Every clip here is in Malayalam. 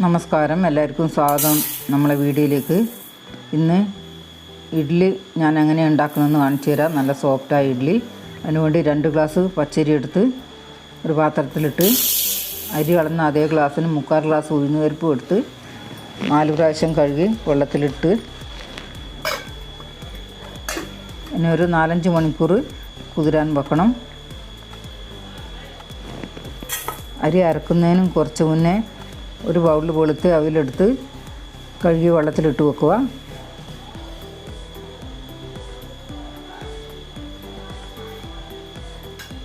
നമസ്കാരം. എല്ലാവർക്കും സ്വാഗതം നമ്മളെ വീഡിയോയിലേക്ക്. ഇന്ന് ഇഡ്ഡലി ഞാൻ എങ്ങനെ ഉണ്ടാക്കുന്നതെന്ന് കാണിച്ചു തരാം. നല്ല സോഫ്റ്റായ ഇഡ്ഡലി അതിനുവേണ്ടി രണ്ട് ഗ്ലാസ് പച്ചരി എടുത്ത് ഒരു പാത്രത്തിലിട്ട് അരി കളന്ന അതേ ഗ്ലാസ്സിന് മുക്കാൽ ഗ്ലാസ് ഉഴുന്ന് ഉഴുന്നുപരിപ്പും എടുത്ത് നാല് പ്രാവശ്യം കഴുകി വെള്ളത്തിലിട്ട് ഇനി ഒരു നാലഞ്ച് മണിക്കൂർ കുതിരാൻ വെക്കണം. അരി അരക്കുന്നതിനും കുറച്ച് മുന്നേ ഒരു ബൗളിൽ വെളുത്ത് അവിലെടുത്ത് കഴുകി വെള്ളത്തിലിട്ട് വെക്കുക.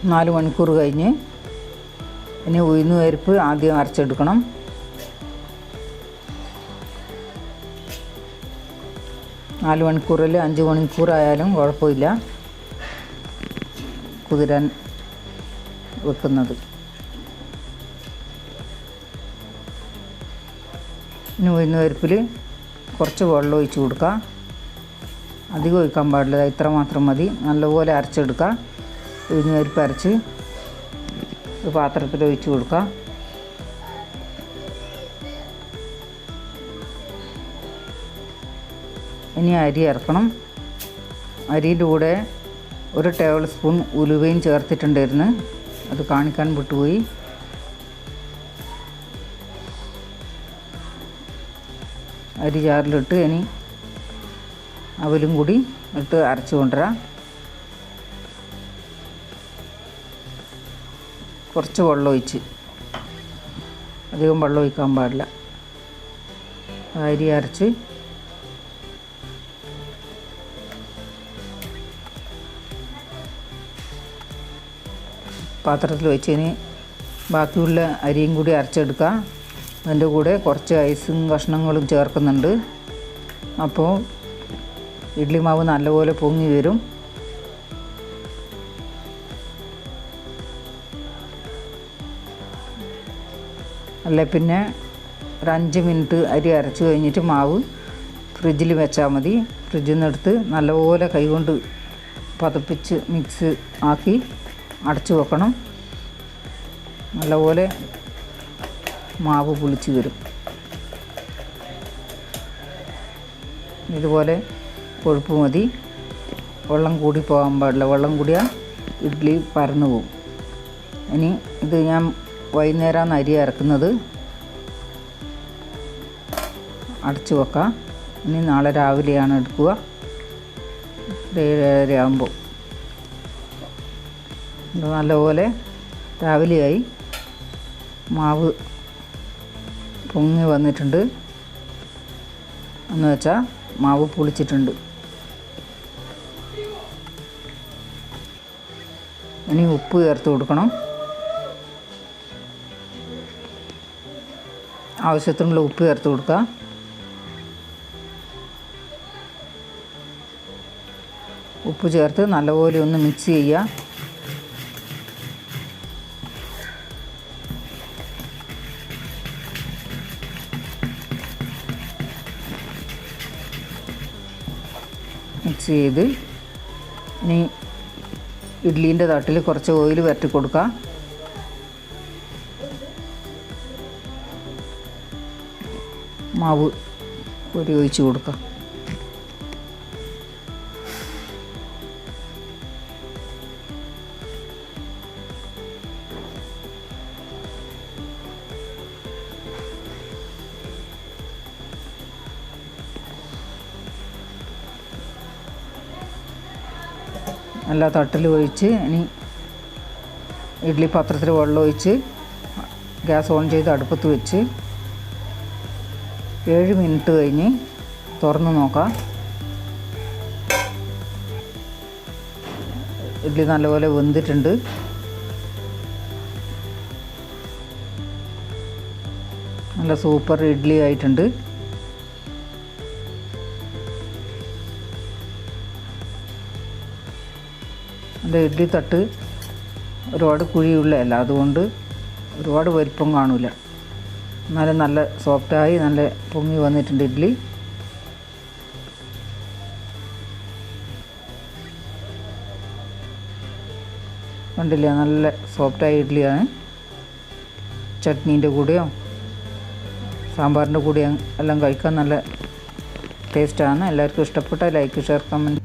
നാല് മണിക്കൂർ കഴിഞ്ഞ് ഇനി ഉഴുന്ന് പരിപ്പ് ആദ്യം അരച്ചെടുക്കണം. നാല് മണിക്കൂറിൽ അഞ്ച് മണിക്കൂറായാലും കുഴപ്പമില്ല. കുതിരാൻ വെക്കുന്നത്. ഇനി പരിപ്പിൽ കുറച്ച് വെള്ളം ഒഴിച്ച് കൊടുക്കുക അധികം ഒഴിക്കാൻ പാടില്ല. ഇത്ര മാത്രം മതി. നല്ലപോലെ അരച്ചെടുക്കുക ഉഴുന്ന് പരിപ്പ് അരച്ച് ഒരു പാത്രത്തിൽ ഒഴിച്ച് കൊടുക്കുക ഇനി അരി ഇറക്കണം അരിയുടെ കൂടെ ഒരു ടേബിൾ സ്പൂൺ ഉലുവയും ചേർത്തിട്ടുണ്ടായിരുന്നു. അത് കാണിക്കാൻ വിട്ടുപോയി. അരി ചാറിലിട്ട് ഇനി അവലും കൂടി ഇട്ട് അരച്ചു കൊണ്ടുവരാം. കുറച്ച് വെള്ളം ഒഴിച്ച്. അധികം വെള്ളം ഒഴിക്കാൻ പാടില്ല. അരി അരച്ച്. പാത്രത്തിൽ വെച്ചതിന് ബാക്കിയുള്ള അരിയും കൂടി അരച്ചെടുക്കുക അതിന്റെ കൂടെ കുറച്ച് ഐസും കഷ്ണങ്ങളും ചേർക്കുന്നുണ്ട്. അപ്പോൾ ഇഡ്ലി മാവ് നല്ലപോലെ പൊങ്ങി വരും. അല്ലെ പിന്നെ ഒരു അഞ്ച് മിനിറ്റ് അരി അരച്ച് കഴിഞ്ഞിട്ട് മാവ് ഫ്രിഡ്ജിൽ വെച്ചാൽ മതി. ഫ്രിഡ്ജിൽ നിന്ന് എടുത്ത് നല്ലപോലെ കൈകൊണ്ട് പതപ്പിച്ച് മിക്സ് ആക്കി അടച്ചു വെക്കണം. നല്ലപോലെ മാവ് പുളിച്ച് വരും. ഇതുപോലെ കൊഴുപ്പ് മതി. വെള്ളം കൂടി പോകാൻ പാടില്ല. വെള്ളം കൂടിയാൽ ഇഡ്ഡലി പരന്നു പോകും ഇനി ഇത് ഞാൻ വൈകുന്നേരമാണ് അരി ഇറക്കുന്നത് അടച്ചു വെക്കാം. ഇനി നാളെ രാവിലെയാണ് എടുക്കുക. ഏഴര ആകുമ്പോൾ നല്ലപോലെ രാവിലെയായി മാവ് പൊങ്ങി വന്നിട്ടുണ്ട്. എന്ന് വെച്ചാൽ മാവ് പുളിച്ചിട്ടുണ്ട്. ഇനി ഉപ്പ് ചേർത്ത് കൊടുക്കണം. ആവശ്യത്തിനുള്ള ഉപ്പ് ചേർത്ത് കൊടുക്കുക ഉപ്പ് ചേർത്ത് നല്ലപോലെ ഒന്ന് മിക്സ് ചെയ്യുക. ചെയ്ത് ഇനി ഇഡ്ലീന്റെ തട്ടിൽ കുറച്ച് ഓയിൽ വരട്ടി കൊടുക്കുക മാവ് ഒരു ഒഴിച്ച് കൊടുക്കുക എല്ലാ തട്ടിൽ ഒഴിച്ച് ഇനി ഇഡ്ഡലി പാത്രത്തിൽ വെള്ളം ഒഴിച്ച് ഗ്യാസ് ഓൺ ചെയ്ത് അടുപ്പത്ത് വെച്ച് ഏഴ് മിനിറ്റ് കഴിഞ്ഞ് തുറന്ന് നോക്കാം. ഇഡ്ഡലി നല്ലപോലെ വെന്തിട്ടുണ്ട്. നല്ല സൂപ്പർ ഇഡ്ഡലി ആയിട്ടുണ്ട്. എന്റെ ഇഡ്ഡി തട്ട് ഒരുപാട് കുഴിയുള്ളതല്ല അതുകൊണ്ട് ഒരുപാട് വലിപ്പം കാണില്ല എന്നാലും നല്ല സോഫ്റ്റായി നല്ല പൊങ്ങി വന്നിട്ടുണ്ട് ഇഡ്ഡലി. കണ്ടില്ല നല്ല സോഫ്റ്റായ ഇഡ്ഡലിയാണ്. ചട്നീന്റെ കൂടെയോ സാമ്പാറിന്റെ കൂടെയോ എല്ലാം കഴിക്കാൻ നല്ല ടേസ്റ്റാണ്. എല്ലാവർക്കും ഇഷ്ടപ്പെട്ട ലൈക്ക് ഷെയർ കമന്റ്